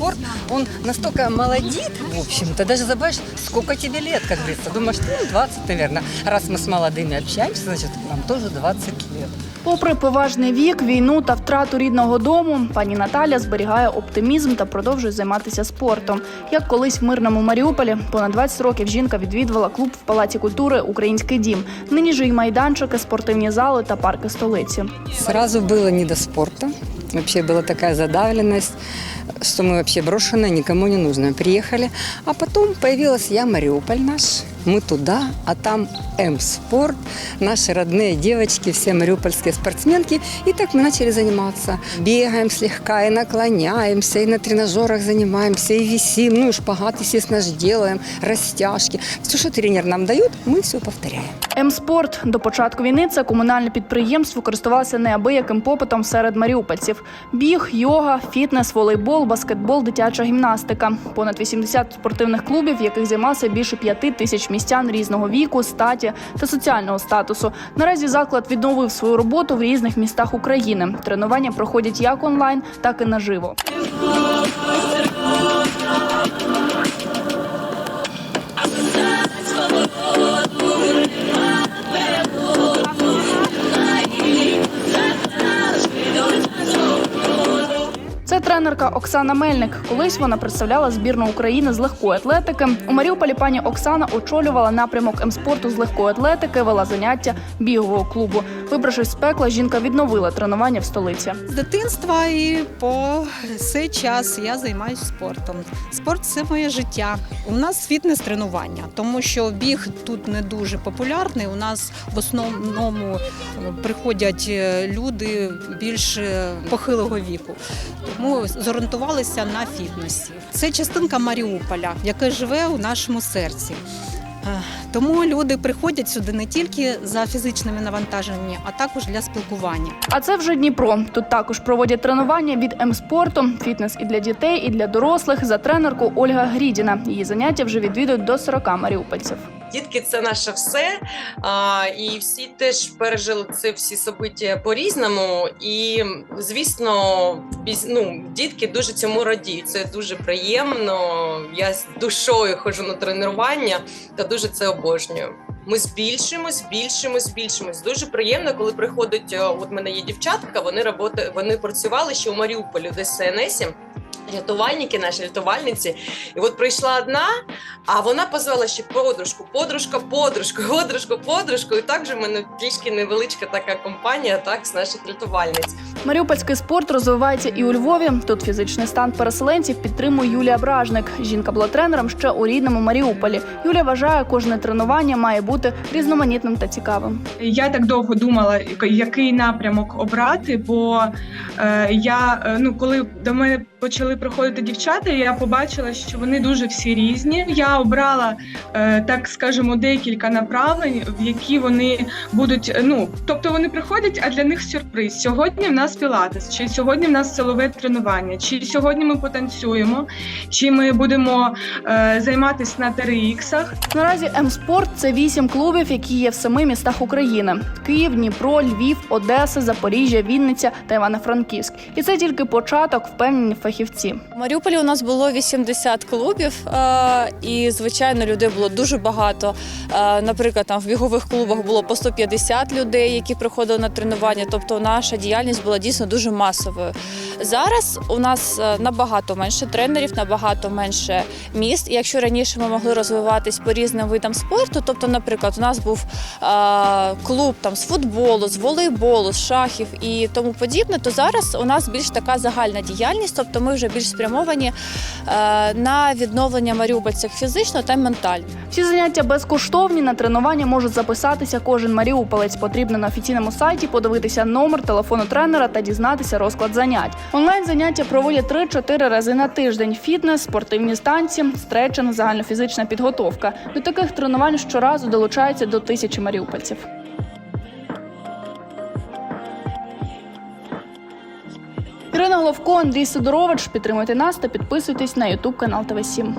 спорт, он настолько молодит, в общем-то, даже забываешь, сколько тебе лет, как говорится. Думаешь, ну, 20, наверное. Раз мы с молодыми общаемся, значит, нам тоже 20 лет. Попри поважний вік, війну та втрату рідного дому, пані Наталя зберігає оптимізм та продовжує займатися спортом. Як колись в мирному Маріуполі, понад 20 років жінка відвідувала клуб в Палаці культури Український дім. Нині ж і майданчики, спортивні зали та парки столиці. Сразу было не до спорта. Вообще была такая задавленность, что мы вообще брошены, никому не нужно. Приехали, а потом появилась я, Мариуполь наш Мы туда, а там М-спорт, наши родные девочки, все мариупольские спортсменки. И так мы начали заниматься. Бегаем слегка, и наклоняемся, и на тренажерах занимаемся, и висим. Ну и шпагат, естественно, же делаем, растяжки. Все, что тренер нам дает, мы все повторяем. М-спорт до початку війни це комунальне підприємство користувалося неабияким попитом серед маріупольців: біг, йога, фітнес, волейбол, баскетбол, дитяча гімнастика. Понад 80 спортивних клубів, в яких займалося більше п'яти тисяч містян різного віку, статі та соціального статусу. Наразі заклад відновив свою роботу в різних містах України. Тренування проходять як онлайн, так і наживо. Тренерка Оксана Мельник. Колись вона представляла збірну України з легкої атлетики. У Маріуполі пані Оксана очолювала напрямок М-спорту з легкої атлетики, вела заняття бігового клубу. Вибравшись з пекла, жінка відновила тренування в столиці. З дитинства і по цей час я займаюся спортом. Спорт це моє життя. У нас фітнес-тренування, тому що біг тут не дуже популярний. У нас в основному е, приходять е, люди більш е, похилого віку. Тому зорієнтувалися на фітнесі. Це частинка Маріуполя, яка живе у нашому серці. Е, Тому люди приходять сюди не тільки за фізичними навантаженнями, а також для спілкування. А це вже Дніпро. Тут також проводять тренування від М-спорту, фітнес і для дітей, і для дорослих за тренерку Ольга Грідіна. Її заняття вже відвідують до 40 маріупольців. Дітки це наше все. А, і всі теж пережили це всі собиття по-різному. І, звісно, ну, дітки дуже цьому радіють. Це дуже приємно. Я з душою ходжу на тренування та дуже це обожнюю. Ми збільшуємо, збільшуємо, збільшуємось. Дуже приємно, коли приходять. е, От мене є дівчатка, вони роботи, вони працювали ще у Маріуполі, в ДСНСі. Рятувальники, наші рятувальниці, і от прийшла одна, а вона позвала ще подружку, подружка, подружку, подружку, подружку. І так же в мене трішки невеличка така компанія, так з наших рятувальниць. Маріупольський спорт розвивається і у Львові. Тут фізичний стан переселенців підтримує Юлія Бражник. Жінка була тренером ще у рідному Маріуполі. Юлія вважає, кожне тренування має бути різноманітним та цікавим. Я так довго думала, який напрямок обрати, бо е, я е, ну коли до мене почали приходити дівчата, я побачила, що вони дуже всі різні. Я обрала е, так, скажемо, декілька направлень, в які вони будуть. Ну тобто вони приходять, а для них сюрприз. Сьогодні в нас пілатес, чи сьогодні в нас силове тренування, чи сьогодні ми потанцюємо, чи ми будемо е, займатися на TRX-ах. Наразі М-спорт це вісім клубів, які є в семи містах України: Київ, Дніпро, Львів, Одеса, Запоріжжя, Вінниця та Івано-Франківськ. І це тільки початок, впевнені фахівці. В Маріуполі у нас було 80 клубів, е, і звичайно людей було дуже багато. Е, Наприклад, там в бігових клубах було по 150 людей, які приходили на тренування. Тобто наша діяльність була дійсно дуже масовою. Зараз у нас е, набагато менше тренерів, набагато менше міст. Якщо раніше ми могли розвиватись по різним видам спорту, тобто, наприклад, у нас був е, клуб там з футболу, з волейболу, з шахів і тому подібне, то зараз у нас більш така загальна діяльність, тобто ми вже більш спрямовані е, на відновлення маріупольців фізично та ментально. Всі заняття безкоштовні. На тренування можуть записатися кожен маріуполець. Потрібно на офіційному сайті подивитися номер телефону тренера та дізнатися розклад занять. Онлайн заняття проводять 3-4 рази на тиждень. Фітнес, спортивні станції, стретчинг, загальнофізична підготовка. До таких тренувань щоразу долучається до тисячі маріупольців. Ірина Головко, Андрій Сидорович. Підтримуйте нас та підписуйтесь на Ютуб канал ТВ 7